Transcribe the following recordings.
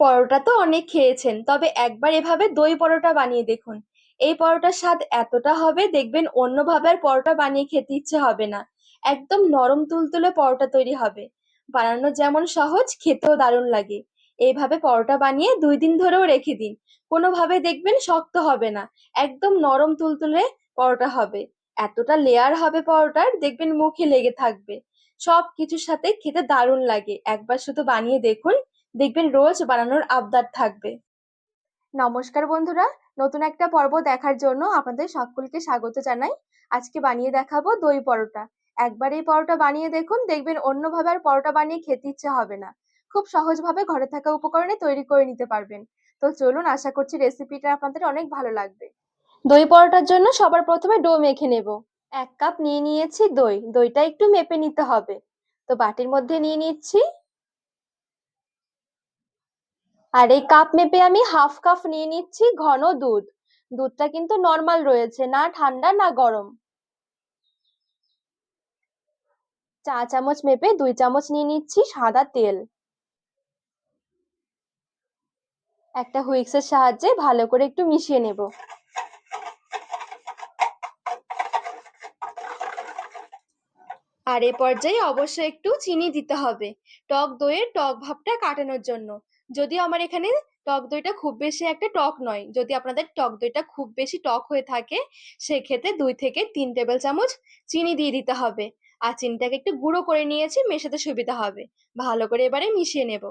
পরোটা তো অনেক খেয়েছেন, তবে একবার এভাবে দই পরোটা বানিয়ে দেখুন। এই পরোটার স্বাদ এতটা হবে, দেখবেন অন্যভাবে আর পরোটা বানিয়ে খেতে ইচ্ছে হবে না। একদম নরম তুলতুলে পরোটা তৈরি হবে। বানানো যেমন সহজ, খেতেও দারুণ লাগে। এইভাবে পরোটা বানিয়ে দুই দিন ধরেও রেখে দিন। কোনোভাবে দেখবেন শক্ত হবে না, একদম নরম তুলতুলে পরোটা হবে। এতটা লেয়ার হবে পরোটার, দেখবেন মুখে লেগে থাকবে। সব কিছুর সাথে খেতে দারুণ লাগে। একবার শুধু বানিয়ে দেখুন দেখবেন রোজ বানানোর আবদার থাকবে। নমস্কার বন্ধুরা, নতুন একটা পর্ব দেখার জন্য আপনাদের সকলকে স্বাগত জানাই। আজকে বানিয়ে দেখাবো দই পরোটা। একবার এই পরোটা বানিয়ে দেখুন, দেখবেন অন্যভাবে আর পরোটা বানিয়ে খেতে ইচ্ছে হবে না। খুব সহজভাবে ঘরে থাকা উপকরণে তৈরি করে নিতে পারবেন। তো চলুন, আশা করছি রেসিপিটা আপনাদের অনেক ভালো লাগবে। দই পরোটার জন্য সবার প্রথমে ডো মেখে নেব। এক কাপ নিয়ে নিয়েছি দই। দইটা একটু মেপে নিতে হবে। তো বাটির মধ্যে নিয়ে নিচ্ছি আর এই কাপ মেপে আমি হাফ কাপ নিয়ে নিচ্ছি ঘন দুধ। দুধটা কিন্তু নর্মাল রয়েছে, না ঠান্ডা, না গরম। চা চামচ মেপে দুই চামচ নিয়ে নিচ্ছি সাদা তেল। একটা হুইক্সের সাহায্যে ভালো করে একটু মিশিয়ে নেব। আর এ পর্যায়ে অবশ্যই একটু চিনি দিতে হবে, টক দইয়ের টক ভাবটা কাটানোর জন্য। যদিও আমার এখানে টক দইটা খুব বেশি একটা টক নয়। যদি আপনাদের টক দইটা খুব বেশি টক হয়ে থাকে, সেক্ষেত্রে দুই থেকে তিন টেবিল চামচ চিনি দিয়ে দিতে হবে। আর চিনিটাকে একটু গুঁড়ো করে নিয়েছি, মেশাতে সুবিধা হবে। ভালো করে এবারে মিশিয়ে নেব।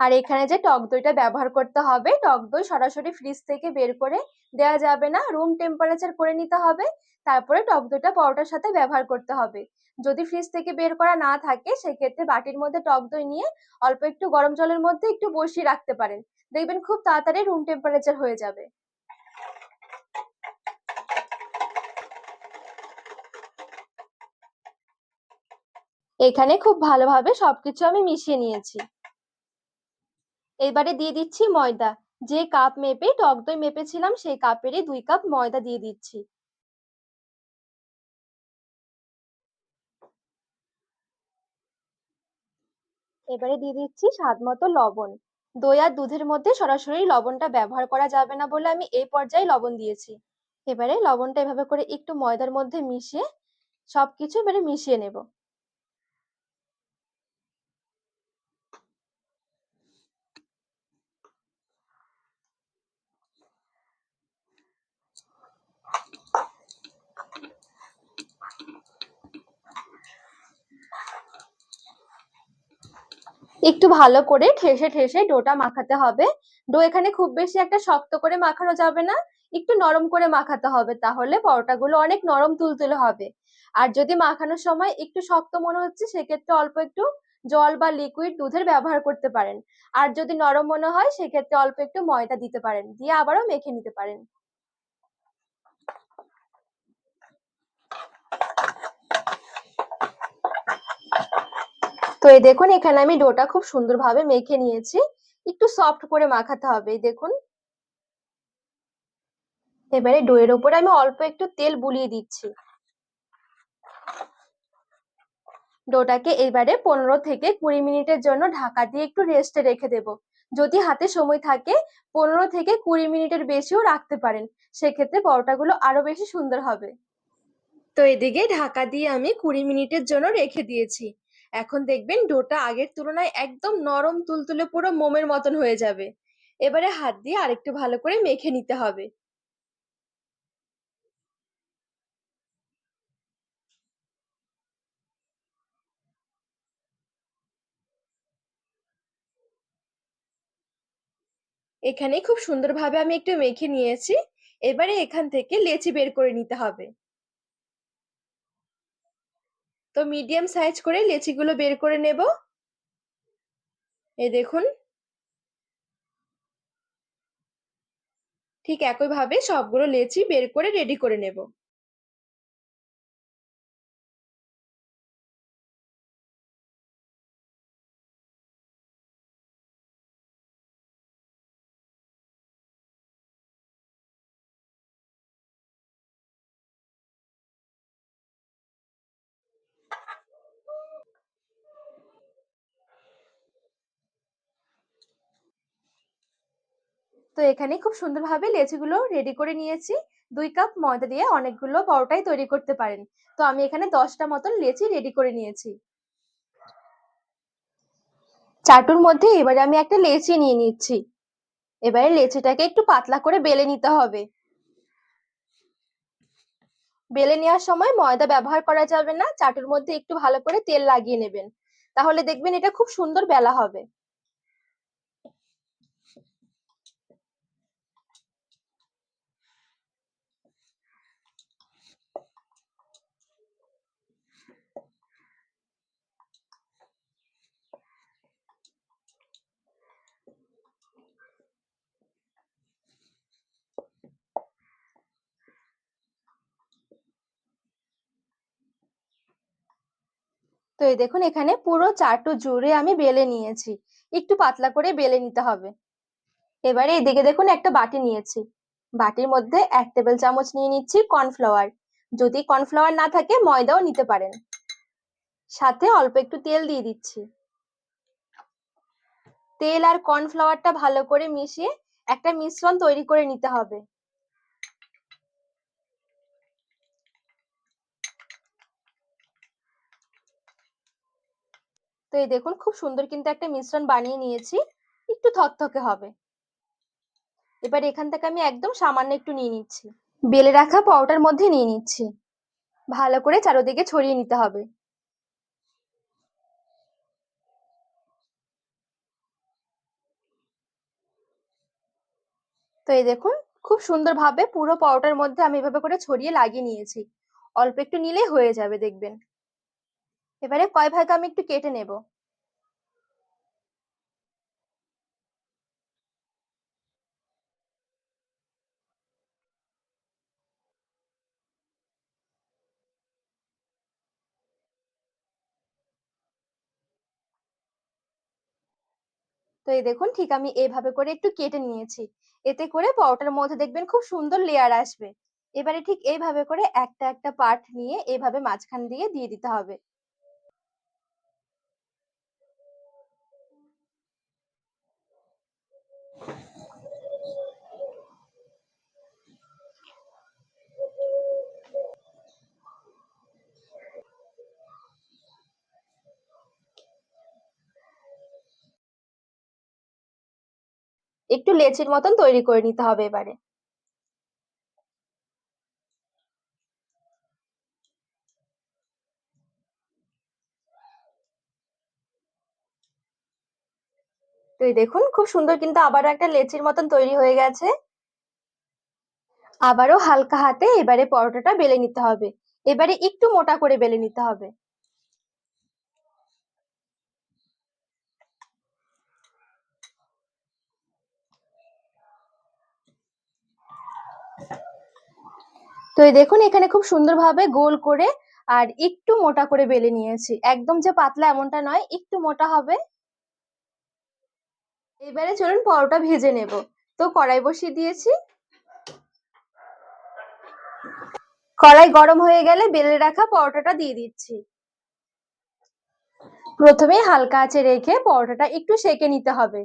আর এখানে যে টক দইটা ব্যবহার করতে হবে, টক দই সরাসরি ফ্রিজ থেকে বের করে দেওয়া যাবে না। রুম টেম্পারেচার করে নিতে হবে, তারপরে টক দইটা পরোটার সাথে ব্যবহার করতে হবে। যদি ফ্রিজ থেকে বের করা না থাকে, সেক্ষেত্রে বাটির মধ্যে টক দই নিয়ে অল্প একটু গরম জলের মধ্যে একটু বসিয়ে রাখতে পারেন। দেখবেন খুব তাড়াতাড়ি রুম টেম্পারেচার হয়ে যাবে। এখানে খুব ভালোভাবে সবকিছু আমি মিশিয়ে নিয়েছি। এবারে দিয়ে দিচ্ছি ময়দা। যে কাপ মেপে টক দই মেপেছিলাম, সেই কাপেরই দুই কাপ ময়দা দিয়ে দিচ্ছি। এবারে দিয়ে দিচ্ছি স্বাদ মতো লবণ। দই আর দুধের মধ্যে সরাসরি লবণটা ব্যবহার করা যাবে না বলে আমি এই পর্যায়ে লবণ দিয়েছি। এবারে লবণটা এভাবে করে একটু ময়দার মধ্যে মিশিয়ে সবকিছু এবারে মিশিয়ে নেব। একটু ভালো করে ঠেসে ঠেসে ডোটা মাখাতে হবে। ডো এখানে খুব বেশি একটা শক্ত করে মাখানো যাবে না, একটু নরম করে মাখাতে হবে তাহলে পরোটাগুলো অনেক নরম তুলতুলে হবে। আর যদি মাখানোর সময় একটু শক্ত মনে হচ্ছে, সেক্ষেত্রে অল্প একটু জল বা লিকুইড দুধের ব্যবহার করতে পারেন। আর যদি নরম মনে হয়, সেক্ষেত্রে অল্প একটু ময়দা দিতে পারেন, দিয়ে আবারও মেখে নিতে পারেন তো এই দেখুন, এখানে আমি ডোটা খুব সুন্দরভাবে মেখে নিয়েছি। একটু সফট করে মাখাতে হবে দেখুন। এবারে ডোয়ের ওপরে আমি অল্প একটু তেল বুলিয়ে দিচ্ছি। ডোটাকে এবারে পনেরো থেকে কুড়ি মিনিটের জন্য ঢাকা দিয়ে একটু রেস্টে রেখে দেব। যদি হাতে সময় থাকে, পনেরো থেকে কুড়ি মিনিটের বেশিও রাখতে পারেন। সেক্ষেত্রে পরোটাগুলো আরও বেশি সুন্দর হবে। তো এদিকে ঢাকা দিয়ে আমি কুড়ি মিনিটের জন্য রেখে দিয়েছি। এখন দেখবেন ডোটা আগের তুলনায় একদম নরম তুলতুলে পুরো মোমের মতন হয়ে যাবে। এবারে হাত দিয়ে আরেকটু ভালো করে মেখে নিতে হবে। এখানে খুব সুন্দরভাবে আমি একটু মেখে নিয়েছি। এবারে এখান থেকে লেচি বের করে নিতে হবে। তো মিডিয়াম সাইজ করে লেচিগুলো বের করে নেব। এই দেখুন। ঠিক একইভাবে সবগুলো লেচি বের করে রেডি করে নেব। তো এখানে খুব সুন্দরভাবে লেচিগুলো রেডি করে নিয়েছি। দুই কাপ ময়দা দিয়ে অনেকগুলো পরোটাই তৈরি করতে পারেন। তো আমি এখানে দশটা মতন লেচি রেডি করে নিয়েছি। চাটুর মধ্যে এবারে আমি একটা লেচি নিয়ে নিচ্ছি। এবারে লেচিটাকে একটু পাতলা করে বেলে নিতে হবে। বেলে নেওয়ার সময় ময়দা ব্যবহার করা যাবে না। চাটুর মধ্যে একটু ভালো করে তেল লাগিয়ে নেবেন। তাহলে দেখবেন এটা খুব সুন্দর বেলা হবে। তো এই দেখুন, এখানে পুরো চাটু জুড়ে আমি বেলে নিয়েছি। একটু পাতলা করে বেলে নিতে হবে। এবারে এদিকে দেখুন, একটা বাটি নিয়েছি। বাটির মধ্যে এক টেবিল চামচ নিয়ে নিচ্ছি কর্নফ্লাওয়ার। যদি কর্নফ্লাওয়ার না থাকে, ময়দাও নিতে পারেন। সাথে অল্প একটু তেল দিয়ে দিচ্ছি। তেল আর কর্নফ্লাওয়ারটা ভালো করে মিশিয়ে একটা মিশ্রণ তৈরি করে নিতে হবে। এই দেখুন, খুব সুন্দর কিন্তু একটা মিশ্রণ বানিয়ে নিয়েছি। একটু থকথকে হবে। এবার এখান থেকে আমি একদম সামান্য একটু নিয়ে নিচ্ছি। বেলে রাখা পাউডার মধ্যে নিয়ে নিচ্ছি। ভালো করে চারোদিকে ছড়িয়ে নিতে হবে। তো এই দেখুন, খুব সুন্দরভাবে পুরো পাউডার মধ্যে আমি এভাবে করে ছড়িয়ে লাগিয়ে নিয়েছি। অল্প একটু নিলেই হয়ে যাবে, দেখবেন। এবারে কয় ভাগে আমি একটু কেটে নেব? তো এই দেখুন, ঠিক আমি এইভাবে করে একটু কেটে নিয়েছি। এতে করে পরোটার মধ্যে দেখবেন খুব সুন্দর লেয়ার আসবে। এবারে ঠিক এইভাবে করে একটা একটা পার্ট নিয়ে এইভাবে মাঝখান দিয়ে দিয়ে দিতে হবে। একটু লেচির মতন তৈরি করে নিতে হবে এবারে। তো দেখুন, খুব সুন্দর কিন্তু আবারও একটা লেচির মতন তৈরি হয়ে গেছে। আবারও হালকা হাতে এবারে পরোটাটা বেলে নিতে হবে। এবারে একটু মোটা করে বেলে নিতে হবে। তো এই দেখুন, এখানে খুব সুন্দরভাবে গোল করে আর একটু মোটা করে বেলে নিয়েছি। একদম যে পাতলা এমনটা নয়, একটু মোটা হবে। এবারে চলুন পরোটা ভেজে নেব। তো কড়াই বসিয়ে দিয়েছি। কড়াই গরম হয়ে গেলে বেলে রাখা পরোটাটা দিয়ে দিচ্ছি। প্রথমে হালকা আঁচে রেখে পরোটাটা একটু সেকে নিতে হবে।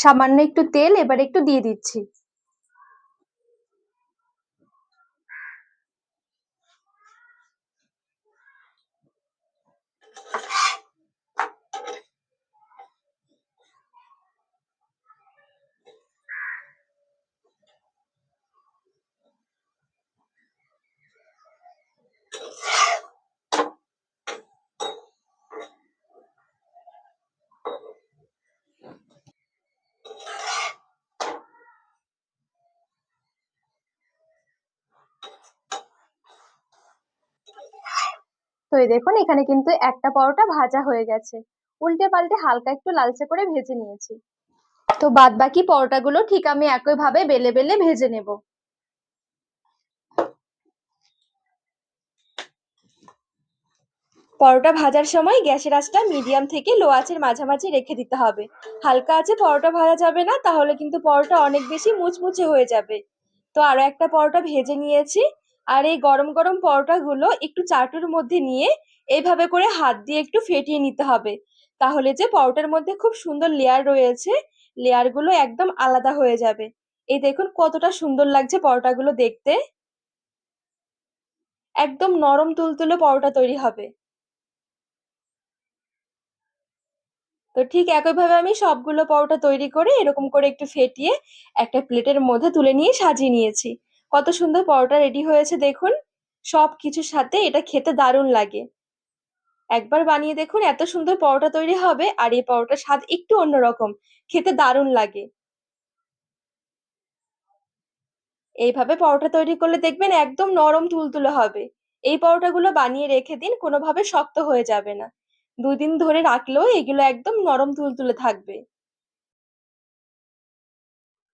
সামান্য একটু তেল এবার একটু দিয়ে দিচ্ছি। তো এই দেখুন, এখানে কিন্তু একটা পরোটা ভাজা হয়ে গেছে। উল্টে পাল্টে হালকা একটু লালচে করে ভেজে নিয়েছি। তো বাদ বাকি পরোটাগুলো ঠিক আমি একইভাবে বেলে বেলে ভেজে নেব। পরোটা ভাজার সময় গ্যাসের আঁচটা মিডিয়াম থেকে লো আঁচের মাঝামাঝি রেখে দিতে হবে। হালকা আঁচে পরোটা ভাজা যাবে না, তাহলে কিন্তু পরোটা অনেক বেশি মুচমুচে হয়ে যাবে। তো আরও একটা পরোটা ভেজে নিয়েছি। আর এই গরম গরম পরোটাগুলো একটু চাটুর মধ্যে নিয়ে এইভাবে করে হাত দিয়ে একটু ফেটিয়ে নিতে হবে। তাহলে যে পরোটার মধ্যে খুব সুন্দর লেয়ার রয়েছে লেয়ারগুলো একদম আলাদা হয়ে যাবে। এই দেখুন কতটা সুন্দর লাগছে পরোটাগুলো দেখতে। একদম নরম তুলতুলে পরোটা তৈরি হবে। তো ঠিক একইভাবে আমি সবগুলো পরোটা তৈরি করে এরকম করে একটু ফেটিয়ে একটা প্লেটের মধ্যে তুলে নিয়ে সাজিয়ে নিয়েছি। কত সুন্দর পরোটা রেডি হয়েছে, দেখুন। সব কিছুর সাথে এটা খেতে দারুণ লাগে। একবার বানিয়ে দেখুন, এত সুন্দর পরোটা তৈরি হবে আর এই পরোটার স্বাদ একটু অন্যরকম। খেতে দারুণ লাগে। এইভাবে পরোটা তৈরি করলে দেখবেন একদম নরম তুলতুলে হবে। এই পরোটাগুলো বানিয়ে রেখে দিন, কোনোভাবে শক্ত হয়ে যাবে না। দুই দিন ধরে রাখলেও এগুলো একদম নরম তুলতুলে থাকবে।